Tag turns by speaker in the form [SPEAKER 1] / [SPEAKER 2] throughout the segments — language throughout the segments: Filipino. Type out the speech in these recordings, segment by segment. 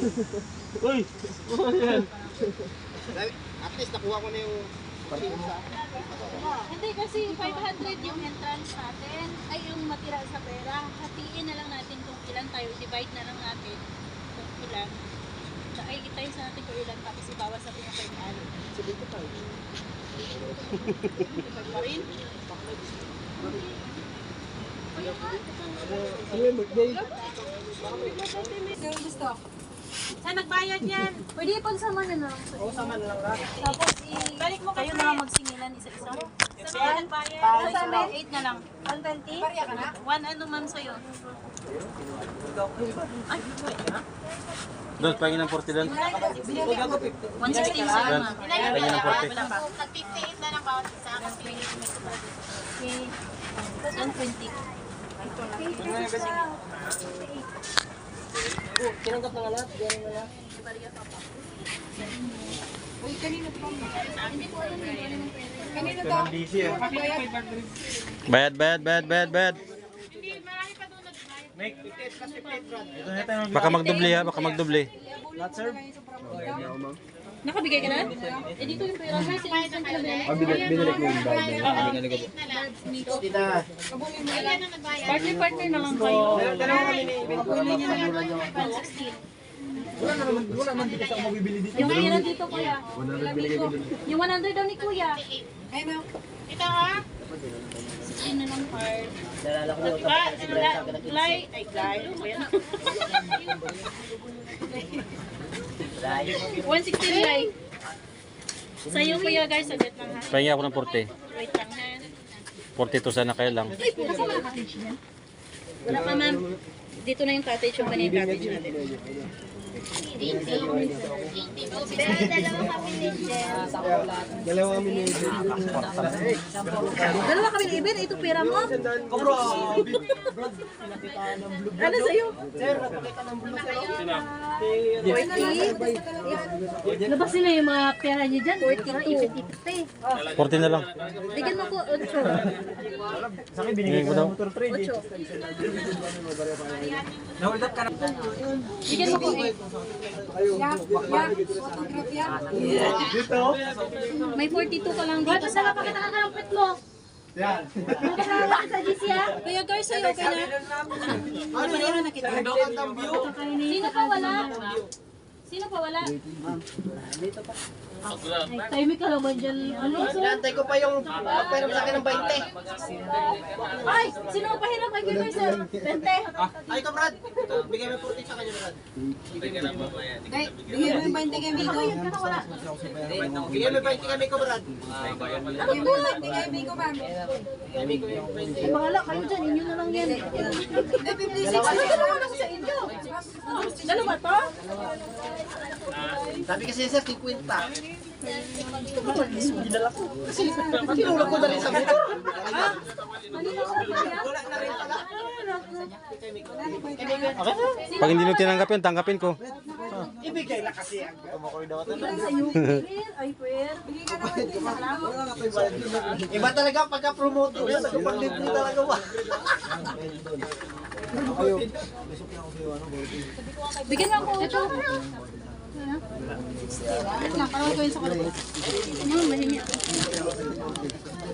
[SPEAKER 1] Uy! Ano yan?
[SPEAKER 2] At least nakuha ko na yung.
[SPEAKER 3] Hindi kasi 500 yung entrance natin, ay yung matira sa pera. Hatiin na lang natin kung ilan tayo, divide na lang natin kung ilan. Ay, itayin sa natin kung ilan tapos ibawas natin yung 500.
[SPEAKER 2] Sabi ko tayo.
[SPEAKER 3] Pa rin?
[SPEAKER 2] Ano yung birthday?
[SPEAKER 3] Saan nagbayad yan? Pwede pagsama na lang.
[SPEAKER 2] Oo, sama na lang ka.
[SPEAKER 3] Tapos, i- kayo na lang magsingilan isa-isa. Sa mga nagbayad? Sa amin? 8 na lang. 120? Pariya ka na? 1 ano ma'am sa'yo? Ay,
[SPEAKER 1] Doon, pahingin ng 40 doon.
[SPEAKER 3] 160 yung sa'yo ma'am.
[SPEAKER 1] Pahingin ng 40.
[SPEAKER 3] Wala pa. Nag-58 na lang bawat isa. Okay. 120.
[SPEAKER 2] Oh, tinanggap na nga lahat. Diyan na lahat.
[SPEAKER 1] Bayad, bayad, bayad, bayad, bayad. Baka magdoble ha, baka magdoble.
[SPEAKER 2] Lahat, sir?
[SPEAKER 3] Nakabigay ka na? Eh dito ah, yung pera. Sir, sila yung pera.
[SPEAKER 2] Ah, binalik mo yung bag. Ah, binalik ko po. Tita.
[SPEAKER 3] Kabungin mo lang. Partner, na lang kayo.
[SPEAKER 2] Dalawa kami ni Ibin. Niya na yung 116.
[SPEAKER 3] Wala naman, wala naman dito sa mabibili dito. Yung pera dito, kuya. Yung 100 daw ni kuya. Ay, ma'am. Ito ha? Sige na lang card.
[SPEAKER 2] Dalala ko.
[SPEAKER 3] Diba? Lay. Ay, lay. Lay. 169. Sa'yo kuya guys, sagot lang ha.
[SPEAKER 1] Pahingi ako ng 40.
[SPEAKER 3] Wait lang ha.
[SPEAKER 1] 42 sana kayo lang.
[SPEAKER 3] Wala pa ma'am. Dito na yung cottage, yung mali yung cottage natin.
[SPEAKER 2] Pero dalawa kami ni Jen.
[SPEAKER 3] Dalawa kami ni Ibin. Dalawa kami ni Ibin. Ito pera mo.
[SPEAKER 2] Bro,
[SPEAKER 3] ano sa'yo?
[SPEAKER 2] Sir, napakita ng blue
[SPEAKER 3] sa'yo. Labas nila yung mga pera niyo dyan. 42.
[SPEAKER 1] 40 na lang.
[SPEAKER 3] Bigyan mo ko 8.
[SPEAKER 2] Sa akin, binigay ko ng motor 3.
[SPEAKER 3] 8. Bigyan mo ko 8. Yak.
[SPEAKER 2] Dito?
[SPEAKER 3] May 42 ka lang dito sa akin. Pakita ka ng
[SPEAKER 2] pet
[SPEAKER 3] mo. Yan. Sa GC ha? Kuya Gar, sa'yo okay na? Ano
[SPEAKER 2] yun? Ano
[SPEAKER 3] Sino pa wala? Sino pa wala? Dito pa timing ka naman dyan. Ano?
[SPEAKER 2] Inaantay ko pa yung pagpairam sa akin ng 20.
[SPEAKER 3] Ay, sino ang pahiram kay Kuya Sir? 20.
[SPEAKER 2] Ay, ito Brad. Ito, bigay mo 40 sa kanya Brad.
[SPEAKER 3] Bigyan mo yung 20 kay Migo. Yun ka na wala.
[SPEAKER 2] Bigay mo 20 kami ko Brad.
[SPEAKER 3] Ano to? 20 kay Migo, ma'am.
[SPEAKER 2] Kami ko yung 20.
[SPEAKER 3] Ay, bahala kayo dyan. Inyo na lang yan. Ay, 56. Ano dalawa lang sa inyo? Dalawa to?
[SPEAKER 2] Sabi kasi sir, 50. Ginala ko. Kasi kinulog ko na rin sa motor.
[SPEAKER 3] Ko kaya?
[SPEAKER 2] Wala na rin pala.
[SPEAKER 1] Pag hindi nyo tinanggap yun, tanggapin ko.
[SPEAKER 2] Ibigay na kasi ang kumakoy daw.
[SPEAKER 3] Sa'yo. Ay, Kuya. Bigay ka naman.
[SPEAKER 2] Iba talaga pagka-promote ko. Nagpag-live mo talaga ba?
[SPEAKER 3] Bigyan mo ako. Ito. Wait lang, parang ko yun sa kalabas. Ano, ako.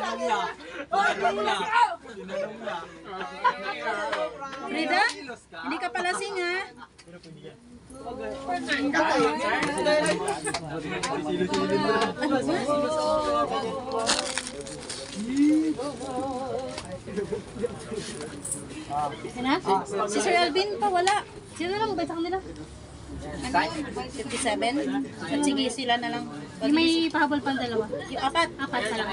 [SPEAKER 3] ako daw. Meron pa? Three twenty. Frida, hindi ka palasing ha? Sina? Si Sir Alvin pa wala. Sino lang ba sa kanila? 57? At sige, sila na lang.
[SPEAKER 4] Yung may pahabol pang dalawa.
[SPEAKER 3] Yung apat.
[SPEAKER 4] Apat pa lang.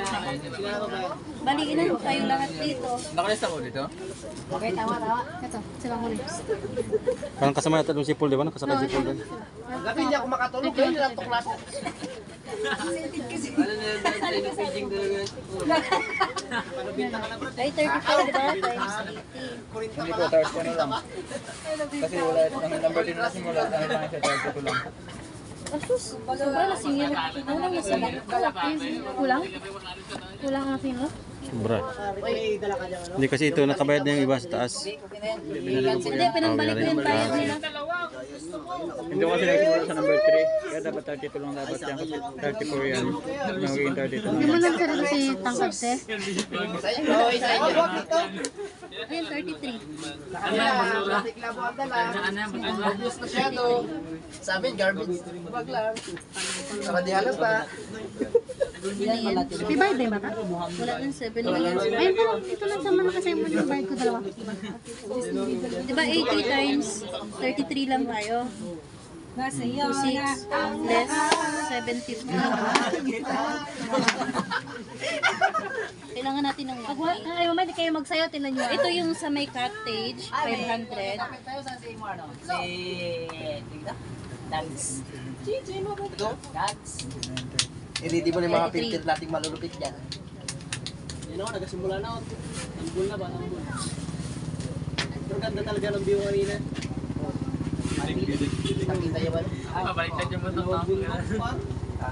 [SPEAKER 3] Bali, ilan tayo lahat dito?
[SPEAKER 5] Nakalista mo dito?
[SPEAKER 4] Okay, tawa, tawa. Ito, sila ko rin.
[SPEAKER 1] Parang kasama yata doon si Paul, di ba? Nakasakay si Paul doon.
[SPEAKER 2] Gabi hindi ako makatulog. Kaya nilang tuklas.
[SPEAKER 5] Ano na yung paging talaga?
[SPEAKER 3] Ay, 34, di ba? Times 80.
[SPEAKER 5] Hindi po, tawag ko na lang. Kasi wala, ang number din na simula, dahil lang siya, tawag ko lang.
[SPEAKER 3] Asus, sobra na singil. Kulang na sila.
[SPEAKER 4] Kulang? Kulang ang sino?
[SPEAKER 1] Sobra. Hindi kasi ito nakabayad na yung iba sa taas.
[SPEAKER 3] Hindi, pinambalik ko yung bayad nila.
[SPEAKER 5] Hindi ko kasi nagsimula sa number 3, kaya dapat 32 lang dapat yan, kasi 34 yan, magiging 32 lang.
[SPEAKER 4] Hindi mo lang sarili si Tangkad, te.
[SPEAKER 3] Ayun, 33.
[SPEAKER 2] Plastic labo ang dala. Obvious masyado. Sa amin, garbage. Wag lang. Saka di halos pa.
[SPEAKER 3] Yan?
[SPEAKER 4] May bayad ba yung bata?
[SPEAKER 3] Wala nang 7 million.
[SPEAKER 4] Ayun po, ito lang sa mga kasi yung bayad ko dalawa.
[SPEAKER 3] Di ba 80 times 33 lang tayo? 26 less 750. Kailangan natin ng
[SPEAKER 4] Pag ay, mamaya di kayo magsayo, tinan nyo.
[SPEAKER 3] Ito yung sa may cottage, 500.
[SPEAKER 2] Iridi mo na yung mga filter nating malulupit dyan.
[SPEAKER 6] Yan ako, nagasimula na ako. Nambul na ba? Nambul. Pero ganda talaga ng view kanina.
[SPEAKER 2] Nakita yung ano.
[SPEAKER 5] Babaliktad yung
[SPEAKER 6] Nambul na.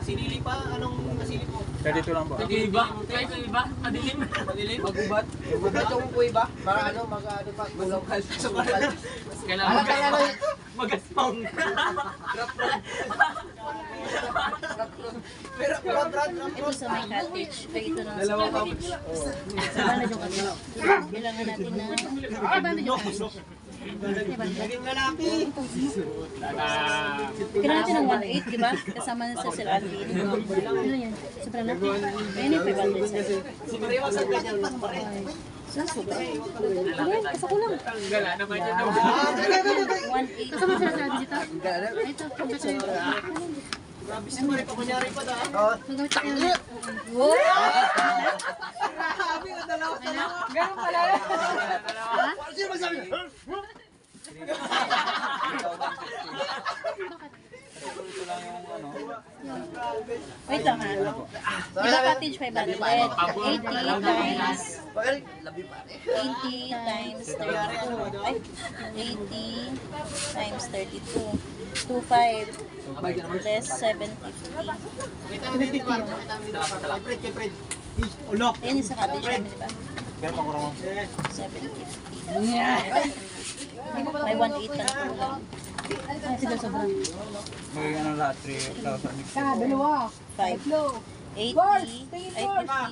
[SPEAKER 6] Sinili pa? Anong nasilip mo?
[SPEAKER 5] 32 lang ba?
[SPEAKER 6] Nag-iiba? Nag-iiba? Madilim? Madilim? Magubat?
[SPEAKER 2] Magulat yung buhay ba? Mga ano, mga ano pa, ka. Sumukal.
[SPEAKER 6] Kailangan
[SPEAKER 2] Alam ka ano,
[SPEAKER 6] Magaspong.
[SPEAKER 2] pero pero Brad,
[SPEAKER 3] Ito sa may cottage. Ito na sa cottage. Sa bandage yung cottage. Kailangan natin na...
[SPEAKER 4] Ay, bandage yung cottage.
[SPEAKER 2] Naging lalaki.
[SPEAKER 3] Kailangan natin ng 1.8, di ba? Kasama na sa Sir Andy.
[SPEAKER 4] Ano yan? Sobra na?
[SPEAKER 3] Ayun yung 500 sa'yo.
[SPEAKER 2] Pariwas ang ganyan pa.
[SPEAKER 3] Sa sobra.
[SPEAKER 4] Ayun, kasi kulang.
[SPEAKER 6] Gala naman yun.
[SPEAKER 3] 1.8.
[SPEAKER 4] Kasama sila sa dito. Ay, Ito.
[SPEAKER 6] Grabe si Mari, pakunyari pa.
[SPEAKER 2] Oh,
[SPEAKER 4] Magamit ka yun.
[SPEAKER 2] sino magsabi?
[SPEAKER 3] Wait lang ha. Di ba cottage 500? 80 times...
[SPEAKER 2] Well, labi pa rin.
[SPEAKER 3] 80 times 32. Ay, 80 times 32. 25 less 750.
[SPEAKER 6] Wait ba? Wait lang, dito ba? Kay Fred, kay Fred. Eh, Ulo.
[SPEAKER 3] Ayun yung sa cottage namin, di ba?
[SPEAKER 5] Pero pakurang
[SPEAKER 3] 750. May 1.8 ka na kulang.
[SPEAKER 4] Ay, sila sobra.
[SPEAKER 5] magiging ano lahat, 3,000.
[SPEAKER 3] 5. 80 ay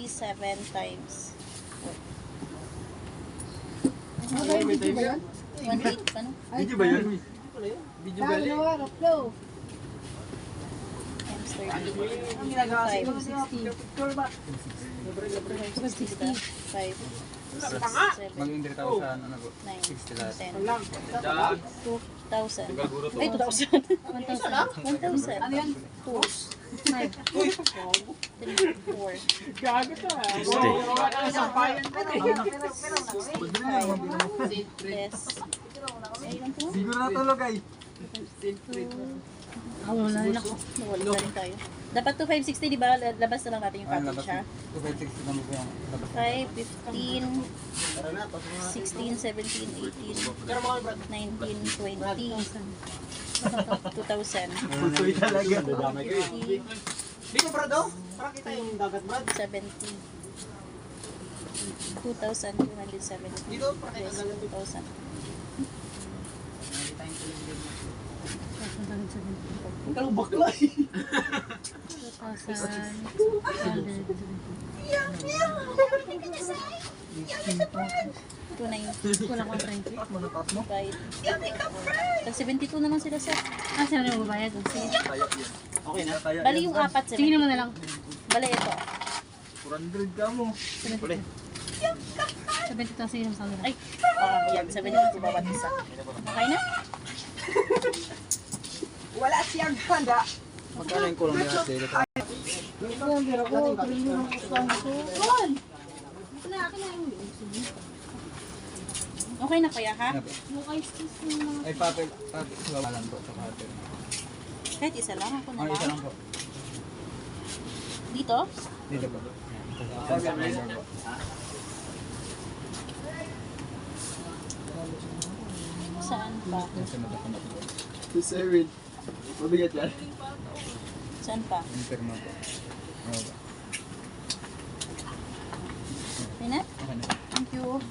[SPEAKER 3] 57 times. 1.8 pa no?
[SPEAKER 5] Video ba yun?
[SPEAKER 6] Video gali.
[SPEAKER 3] Times 30. Ang ginagawa sa 60. 5. 6, 7,
[SPEAKER 5] Magiging 3,000, ano po?
[SPEAKER 3] 9,
[SPEAKER 5] 60 lahat.
[SPEAKER 3] 10, 2,000. Ay, 2,000. 1,000. Ano yan? 2,
[SPEAKER 4] 5.
[SPEAKER 3] 3, 4,
[SPEAKER 6] Gago to ah.
[SPEAKER 3] Po?
[SPEAKER 5] Siguro na tulog ay.
[SPEAKER 4] Ako na rin ako.
[SPEAKER 3] Nawala na rin tayo. Dapat to 560, di ba? Labas na lang natin yung
[SPEAKER 5] labas.
[SPEAKER 3] ha?
[SPEAKER 5] 2,560 lang po labas.
[SPEAKER 3] 5, 15, 16, 17, 18, 19, 20, 2,000,
[SPEAKER 5] Pusoy talaga.
[SPEAKER 3] 50,
[SPEAKER 6] Di ko brad oh. Para kita yung dagat brad.
[SPEAKER 3] 70, 2,270
[SPEAKER 6] Dito, para kita
[SPEAKER 3] plus
[SPEAKER 6] yung dagat.
[SPEAKER 3] 2,000.
[SPEAKER 6] Ang bakla eh.
[SPEAKER 3] 290,
[SPEAKER 4] Kulang ko 30.
[SPEAKER 3] 5, Tag 72 na lang sila sa.
[SPEAKER 4] Ah, sila na magbabayad. Sige.
[SPEAKER 5] Okay na.
[SPEAKER 3] Bali yung apat,
[SPEAKER 4] Tingnan mo na lang.
[SPEAKER 3] Bali ito.
[SPEAKER 5] 400 ka mo.
[SPEAKER 4] 72 sige sa nila.
[SPEAKER 3] Ay, ah, yan, 72 bawat isa. Okay na?
[SPEAKER 2] Wala siyang handa.
[SPEAKER 5] Magkano yung kulang niya dito?
[SPEAKER 3] Yun! Ito na, akin na yung Okay na kaya ha?
[SPEAKER 5] Ay, papel. Papel. Wawalan po sa papel.
[SPEAKER 3] Kahit isa lang, ako na
[SPEAKER 5] Ang isa
[SPEAKER 3] lang.
[SPEAKER 5] lang po.
[SPEAKER 3] Dito?
[SPEAKER 5] Dito po. Contact number po.
[SPEAKER 3] Saan pa?
[SPEAKER 5] Yung sunod
[SPEAKER 6] Mabigat yan.
[SPEAKER 3] Saan pa?
[SPEAKER 5] Pirma po. Oo ba? Na.
[SPEAKER 3] Thank you.